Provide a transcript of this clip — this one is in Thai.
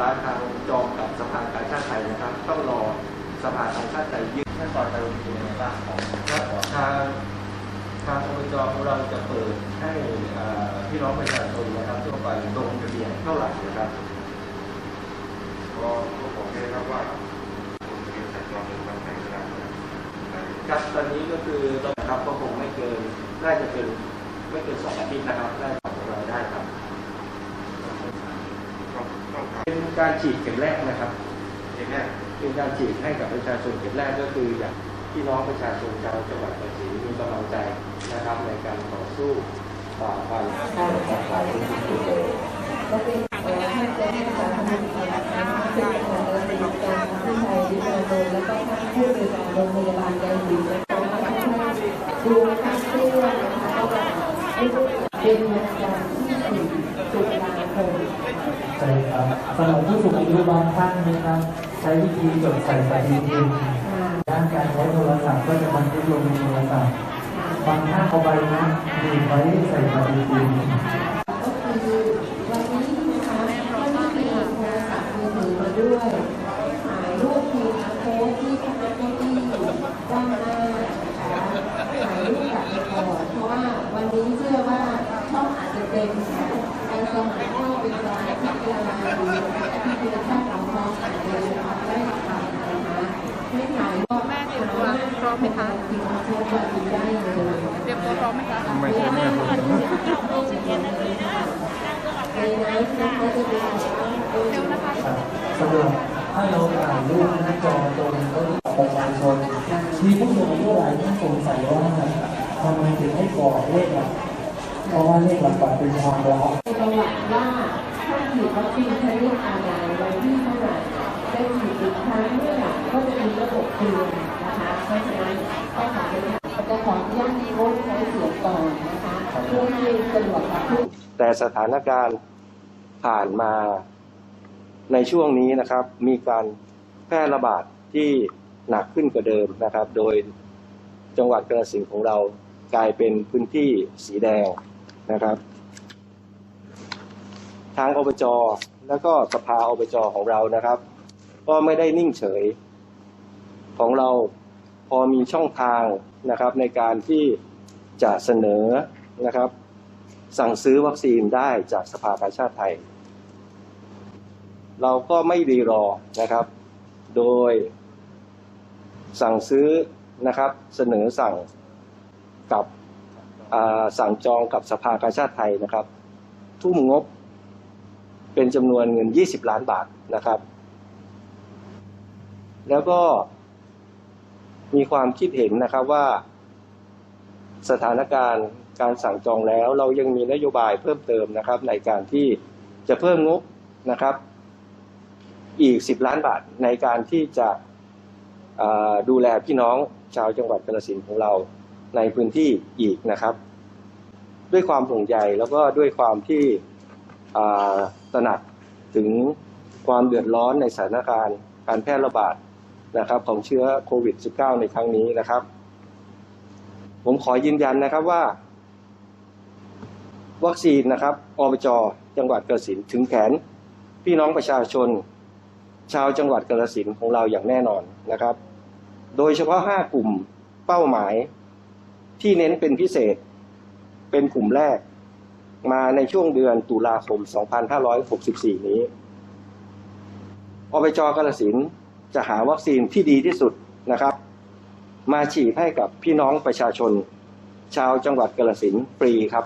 ร้านทางจองกับสภาการชาติไทยนะครับ ต้องรอสภาการชาติไทยยื่นขั้นตอนการลงทุนในบ้างของครับทางทางอบจของเราจะเปิดให้พี่น้องประชาชนนะครับทั่วไปลงทะเบียนเท่าไหร่นะครับก็บอกได้ครับว่าผมเรียนจากตอนหนึ่งวันไหนก็ได้ครับครับตอนนี้ก็คือเราครับก็คงไม่เกินน่าจะเป็นไม่เกินสองอาทิตย์นะครับได้ของเราได้ครับ ต้องต้องท เป็น การฉีดเข็มแรกนะครับำเองแน่เป็นการฉีดให้กับประชาชนเข็มแรกก็คืออยากพี่น้องประชาชนชาวจังหวัดปัตตานีมีกำลังใจนะครับในการต่อสู้ฝ่าฟันข้อขัดขวางทุกสิ่งเลยก็เป็นเอ่อท่านจะให้สารพันธ์นะคะซึ่งเป็นการบริการที่ไทยดิจิทัลโดยแล้วก็ท่านผู้บริการโรงพยาบาลใจดีนะคะแล้วก็ท่านดูท่านผู้ว่านะคะก็จะเป็นวันจันทร์ที่สี่ตุลาคมใช่ครับสำหรับผู้สูงอายุบางท่านนะครับใช้วิธีจดใส่ปฏิทินค่ะด้านการใช้โทรศัพท์ก็จะบันทึกลงในโทรศัพท์บางท่านเอาใบนะดีไว้ใส่ปฏิทินก็คือวันนี้นะคะท่านที่มีโทรศัพท์มือถือมาด้วยถ่ายรูปทีมโพสที่คณะเก้าอี้ด้านหน้านะคะถ่ายรูปกับก่อนเพราะว่าวันนี้เชื่อว่าช่องอาจจะเป็น แม่เตรียมตัวพร้อมไหมคะทีมโพสต์ทีได้เตรียมตัวพร้อมไหมคะไม่ใช่แม่ผมในนั้นนะคะจะเร็วนะคะสำหรับถ้าเราถ่ายรูปหน้าจอตรงก็ประชาชนมีผู้สูงอายุหลายท่านสงสัยว่าทำไมถึงให้กรอกเลขหลักเพราะว่าเลขหลักเป็นความลับ ประวัติว่าท่านฉีดวัคซีนชนิดอะไรวันที่เท่าไหร่ได้ฉีดอีกครั้งเมื่อไหร่ก็จะมีระบบคือนนะคะเพราะฉะนั้นก็ขอเป็นจะขออนุญาตงดใช้เสียงก่อนนะคะเพื่อให้สะดวกกับผู้แต่สถานการณ์ผ่านมาในช่วงนี้นะครับ มีการแพร่ระบาดที่หนักขึ้นกว่าเดิมนะครับ โดยจังหวัดกระสินธุ์ของเรากลายเป็นพื้นที่สีแดงนะครับ ทางอบจแล้วก็สภาอบจของเรานะครับ ก็ไม่ได้นิ่งเฉย ของเราพอมีช่องทางนะครับ ในการที่จะเสนอนะครับ สั่งซื้อวัคซีนได้จากสภากาชาติไทย เราก็ไม่รีรอนะครับ โดยสั่งซื้อนะครับ เสนอสั่งกับสั่งจองกับสภากาชาติไทยนะครับ ทุ่มงบ เป็นจำนวนเงิน 20 ล้านบาทนะครับ แล้วก็มีความคิดเห็นนะครับว่าสถานการณ์การสั่งจองแล้วเรายังมีนโยบายเพิ่มเติมนะครับ ในการที่จะเพิ่มงบนะครับ อีก 10 ล้านบาทในการที่จะดูแลพี่น้องชาวจังหวัดกาฬสินของเราในพื้นที่อีกนะครับ ด้วยความห่วงใยแล้วก็ด้วยความที่ ตระหนักถึงความเดือดร้อนในสถานการณ์การแพร่ระบาดนะครับของเชื้อโควิด -19 ในครั้งนี้นะครับ ผมขอยืนยันนะครับว่า วัคซีนนะครับอบจจังหวัดกระสินถึงแขนพี่น้องประชาชน ชาวจังหวัดกระสินของเราอย่างแน่นอนนะครับ โดยเฉพาะ 5 กลุ่มเป้าหมายที่เน้นเป็นพิเศษเป็นกลุ่มแรก มาในช่วงเดือนตุลาคม 2564 นี้อบจกาฬสินจะหาวัคซีนที่ดีที่สุดนะครับ มาฉีดให้กับพี่น้องประชาชน ชาวจังหวัดกาฬสินฟรีครับ